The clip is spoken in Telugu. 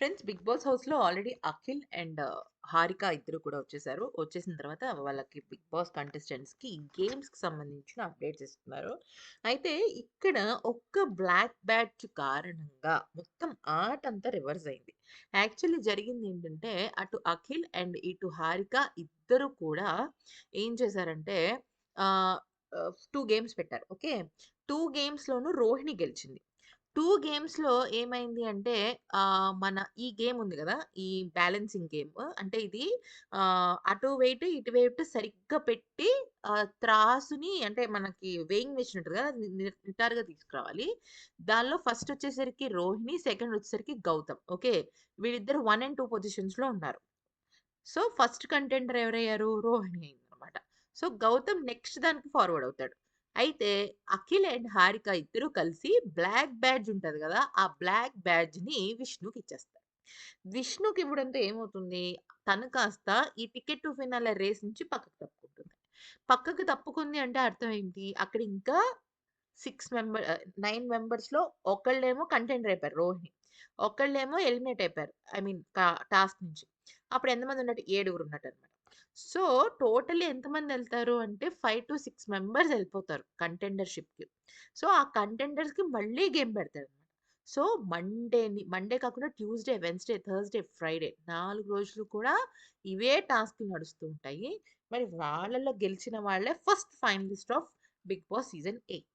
ఫ్రెండ్స్ 'బిగ్ బాస్' హౌస్‌లో ఆల్రెడీ అఖిల్ అండ్ హారిక ఇద్దరు కూడా వచ్చేసారు. వచ్చేసిన తర్వాత వాళ్ళకి 'బిగ్ బాస్' కంటెస్టెంట్స్‌కి గేమ్స్‌కి సంబంధించిన అప్డేట్స్ ఇస్తున్నారు. అయితే ఇక్కడ ఒక్క బ్లాక్ బ్యాట్ కారణంగా మొత్తం ఆట అంతా రివర్స్ అయింది. యాక్చువల్లీ జరిగింది ఏంటంటే అటు అఖిల్ అండ్ ఇటు హారిక ఇద్దరు కూడా ఏం చేశారంటే టూ గేమ్స్ పెట్టారు. ఓకే. టూ గేమ్స్‌లోనూ రోహిణి గెలిచింది. 2 గేమ్స్‌లో ఏమైంది అంటే ఆహ్, మన ఈ గేమ్ ఉంది గదా! ఈ బ్యాలెన్సింగ్ గేమ్ అంటే ఇది ఆహ్, అటు వెయిట్, ఇటు వెయిట్ సరిగ్గా పెట్టి ఆహ్, త్రాసుని అంటే మనకి వేయింగ్ మెషిన్ ఉంటది గదా! అది ని నిటారుగా తీసుకురావాలి. దానిలో ఫస్ట్ వచ్చేసరికి రోహిణి, సెకండ్ వచ్చేసరికి గౌతమ్. ఓకే. వీళ్ళిద్దరు 1 అండ్ 2 పొజిషన్స్‌లో ఉన్నారు. సో, ఫస్ట్ కంటెండర్ ఎవరయ్యారు? రోహిణి అయిందనమాట. సో, గౌతమ్ నెక్స్ట్ దానికి ఫార్వర్డ్ అవుతాడు. అయితే అఖిల్ అండ్ హారిక ఇద్దరు కలిసి బ్లాక్ బ్యాడ్జ్ ఉంటుంది కదా ఆ బ్లాక్ బ్యాడ్జ్‌ని విష్ణుకి ఇచ్చేస్తారు. విష్ణుకి ఇవ్వడంతో ఏమవుతుంది? తను కాస్త ఈ టికెట్ టు ఫినాల రేస్ నుంచి పక్కకు తప్పుకుంటుంది. పక్కకు తప్పుకుంది అంటే అర్థం ఏంటి? అక్కడ ఇంకా సిక్స్ మెంబర్ నైన్ మెంబర్స్‌లో ఒకళ్ళేమో కంటెండర్ అయిపోయారు రోహిణి. ఒకళ్ళేమో ఎలిమినేట్ అయిపోయారు. ఐ మీన్ టాస్క్ నుంచి. అప్పుడు ఎంతమంది ఉన్నట్టు? ఏడుగురు ఉన్నట్టు అనమాట సో, టోటల్లీ ఎంతమందెళ్తారు అంటే 5-6 మెంబర్స్ ఎళ్ళిపోతారు కంటెండర్‌షిప్‌కి. సో, ఆ కంటెండర్స్‌కి మళ్ళీ గేమ్ పెడతాడన్నమాట. సో, మండేని మండే కాకుండా ట్యూస్‌డే, వెడ్నెస్‌డే, థర్స్‌డే, ఫ్రైడే 4 రోజులు కూడా ఇవే టాస్క్‌లు నడుస్తూ ఉంటాయి. మరి వాళ్ళలో గెలిచిన వాళ్ళే first finalist of 'Bigg Boss' season 8.